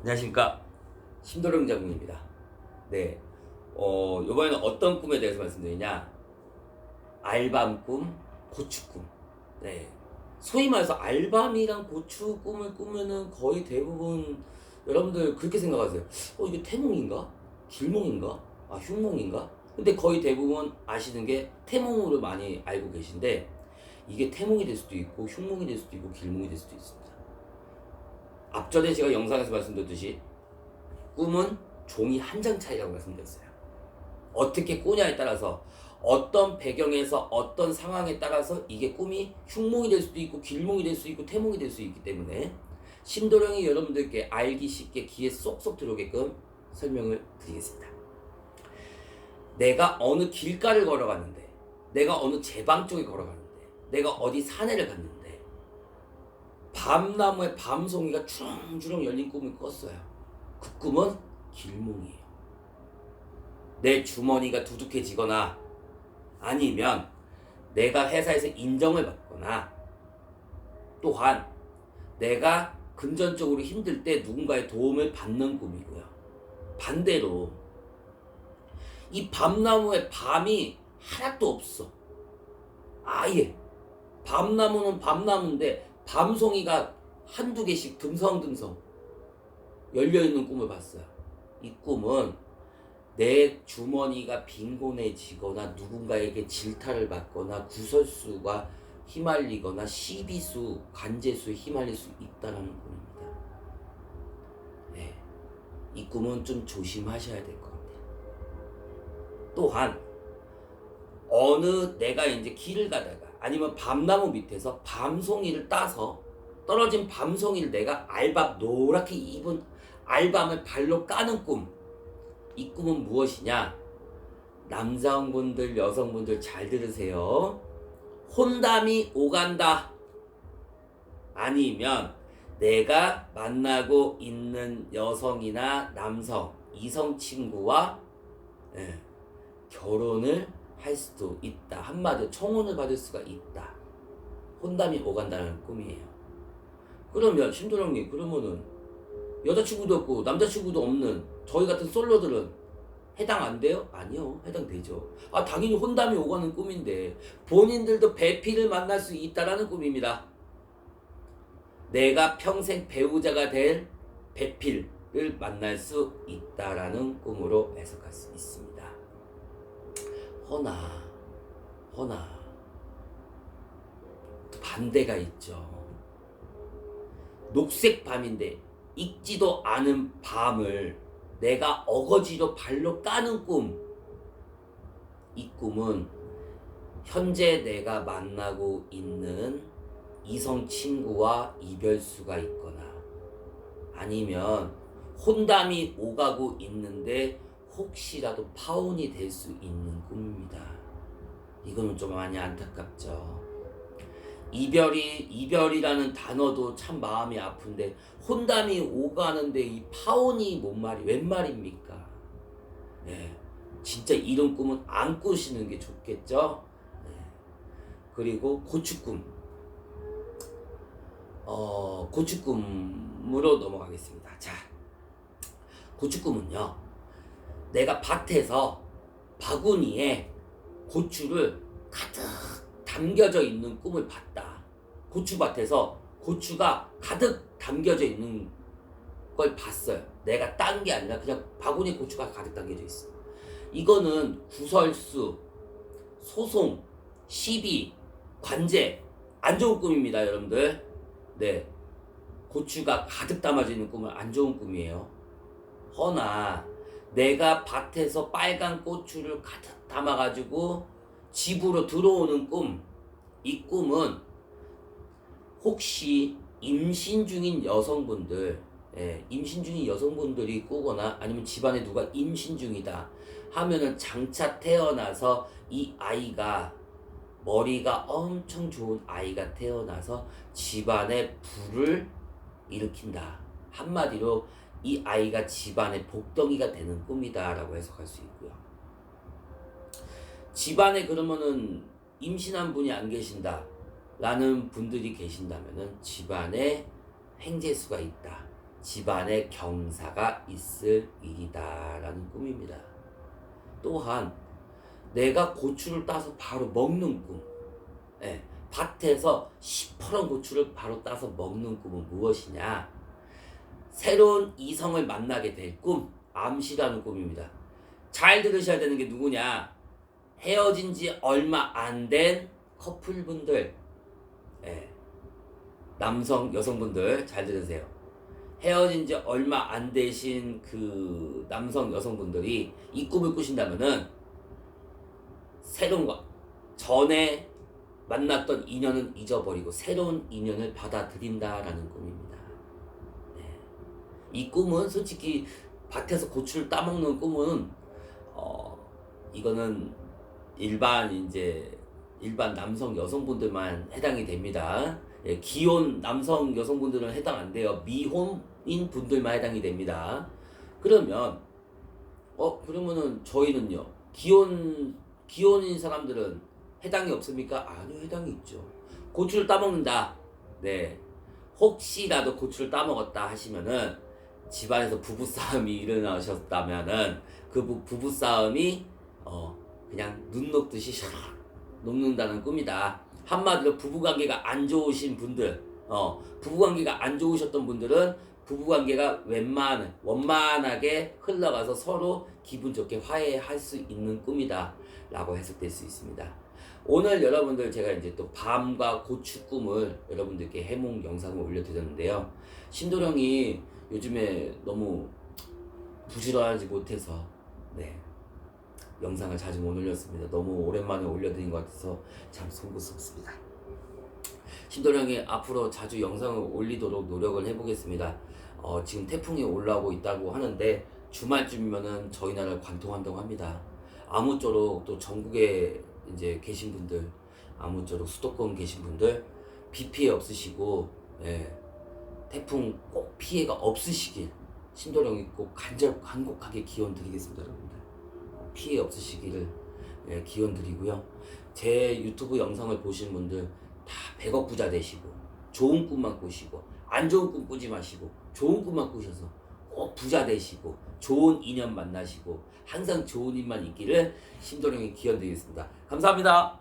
안녕하십니까 심도령 장군입니다. 네, 어 이번에는 어떤 꿈에 대해서 말씀드리냐? 알밤 꿈, 고추 꿈. 네, 소위 말해서 알밤이랑 고추 꿈을 꾸면은 거의 대부분 여러분들 그렇게 생각하세요. 어 이게 태몽인가? 길몽인가? 아 흉몽인가? 근데 거의 대부분 아시는 게 태몽으로 많이 알고 계신데 이게 태몽이 될 수도 있고 흉몽이 될 수도 있고 길몽이 될 수도 있습니다. 앞전에 제가 영상에서 말씀드렸듯이 꿈은 종이 한 장 차이라고 말씀드렸어요. 어떻게 꾸냐에 따라서 어떤 배경에서 어떤 상황에 따라서 이게 꿈이 흉몽이 될 수도 있고 길몽이 될 수 있고 태몽이 될 수 있기 때문에 심도령이 여러분들께 알기 쉽게 귀에 쏙쏙 들어오게끔 설명을 드리겠습니다. 내가 어느 길가를 걸어갔는데 내가 어느 제방 쪽에 걸어갔는데 내가 어디 산에를 갔는데 밤나무에 밤송이가 주렁주렁 열린 꿈을 꿨어요. 그 꿈은 길몽이에요. 내 주머니가 두둑해지거나 아니면 내가 회사에서 인정을 받거나 또한 내가 금전적으로 힘들 때 누군가의 도움을 받는 꿈이고요. 반대로 이 밤나무에 밤이 하나도 없어. 아예. 밤나무는 밤나무인데 밤송이가 한두 개씩 듬성듬성 열려있는 꿈을 봤어요. 이 꿈은 내 주머니가 빈곤해지거나 누군가에게 질타를 받거나 구설수가 휘말리거나 시비수, 관제수에 휘말릴 수 있다는 꿈입니다. 네. 이 꿈은 좀 조심하셔야 될 것 같아요. 또한 어느 내가 이제 길을 가다가 아니면 밤나무 밑에서 밤송이를 따서 떨어진 밤송이를 내가 알밤 노랗게 입은 알밤을 발로 까는 꿈. 이 꿈은 무엇이냐? 남성분들, 여성분들 잘 들으세요. 혼담이 오간다. 아니면 내가 만나고 있는 여성이나 남성, 이성 친구와 예, 결혼을 할 수도 있다. 한마디로 청혼을 받을 수가 있다. 혼담이 오간다는 꿈이에요. 그러면 심도령님 그러면은 여자친구도 없고 남자친구도 없는 저희 같은 솔로들은 해당 안 돼요? 아니요. 해당되죠. 아 당연히 혼담이 오가는 꿈인데 본인들도 배필을 만날 수 있다라는 꿈입니다. 내가 평생 배우자가 될 배필을 만날 수 있다라는 꿈으로 해석할 수 있습니다. 허나, 허나, 반대가 있죠. 녹색 밤인데 익지도 않은 밤을 내가 어거지로 발로 까는 꿈. 이 꿈은 현재 내가 만나고 있는 이성 친구와 이별수가 있거나 아니면 혼담이 오가고 있는데 혹시라도 파혼이 될 수 있는 꿈입니다. 이거는 좀 많이 안타깝죠. 이별이 이별이라는 단어도 참 마음이 아픈데 혼담이 오가는데 이 파혼이 뭔 말이 웬 말입니까? 네, 진짜 이런 꿈은 안 꾸시는 게 좋겠죠. 네. 그리고 고추꿈, 어 고추꿈으로 넘어가겠습니다. 자, 고추꿈은요, 내가 밭에서 바구니에 고추를 가득 담겨져 있는 꿈을 봤다. 고추밭에서 고추가 가득 담겨져 있는 걸 봤어요. 내가 딴 게 아니라 그냥 바구니에 고추가 가득 담겨져 있어. 이거는 구설수, 소송, 시비, 관제 안 좋은 꿈입니다, 여러분들. 네. 고추가 가득 담아져 있는 꿈은 안 좋은 꿈이에요. 허나 내가 밭에서 빨간 고추를 가득 담아가지고 집으로 들어오는 꿈, 이 꿈은 혹시 임신 중인 여성분들, 예, 임신 중인 여성분들이 꾸거나 아니면 집안에 누가 임신 중이다 하면은 장차 태어나서 이 아이가 머리가 엄청 좋은 아이가 태어나서 집안에 불을 일으킨다. 한마디로 이 아이가 집안의 복덩이가 되는 꿈이다라고 해석할 수 있고요. 집안에 그러면은 임신한 분이 안 계신다 라는 분들이 계신다면은 집안에 행재수가 있다. 집안에 경사가 있을 일이다 라는 꿈입니다. 또한 내가 고추를 따서 바로 먹는 꿈. 예, 밭에서 시퍼런 고추를 바로 따서 먹는 꿈은 무엇이냐? 새로운 이성을 만나게 될 꿈, 암시라는 꿈입니다. 잘 들으셔야 되는 게 누구냐? 헤어진 지 얼마 안 된 커플분들, 예, 남성, 여성분들 잘 들으세요. 헤어진 지 얼마 안 되신 그 남성, 여성분들이 이 꿈을 꾸신다면은 새로운 거, 전에 만났던 인연은 잊어버리고 새로운 인연을 받아들인다라는 꿈입니다. 네. 이 꿈은 솔직히 밭에서 고추를 따먹는 꿈은 어 이거는 일반 이제 일반 남성 여성분들만 해당이 됩니다. 예, 기혼 남성 여성분들은 해당 안 돼요. 미혼인 분들만 해당이 됩니다. 그러면 어 그러면은 저희는요 기혼 기혼인 사람들은 해당이 없습니까? 아니요 해당이 있죠. 고추를 따먹는다. 네. 혹시라도 고추를 따먹었다 하시면은 집안에서 부부 싸움이 일어나셨다면은 그 부, 부부 싸움이 어 그냥 눈 녹듯이 샥 녹는다는 꿈이다. 한마디로 부부 관계가 안 좋으신 분들, 어 부부 관계가 안 좋으셨던 분들은 부부 관계가 웬만 원만하게 흘러가서 서로 기분 좋게 화해할 수 있는 꿈이다라고 해석될 수 있습니다. 오늘 여러분들 제가 이제 또 밤과 고추 꿈을 여러분들께 해몽 영상을 올려드렸는데요. 신도령이 요즘에 너무 부지런하지 못해서 네 영상을 자주 못 올렸습니다. 너무 오랜만에 올려드린 것 같아서 참 송구스럽습니다. 신도령이 앞으로 자주 영상을 올리도록 노력을 해보겠습니다. 어, 지금 태풍이 올라오고 있다고 하는데 주말쯤이면은 저희 나라를 관통한다고 합니다. 아무쪼록 또 전국에 이제 계신 분들, 아무쪼록 수도권 계신 분들 비 피해 없으시고 예, 태풍 꼭 피해가 없으시길 신도령이 꼭 간절 간곡하게 기원 드리겠습니다, 여러분들. 피해 없으시기를 예, 기원 드리고요. 제 유튜브 영상을 보시는 분들 다 100억 부자 되시고 좋은 꿈만 꾸시고 안 좋은 꿈 꾸지 마시고 좋은 꿈만 꾸셔서 꼭 부자 되시고 좋은 인연 만나시고 항상 좋은 일만 있기를 신도령이 기원 드리겠습니다. 감사합니다.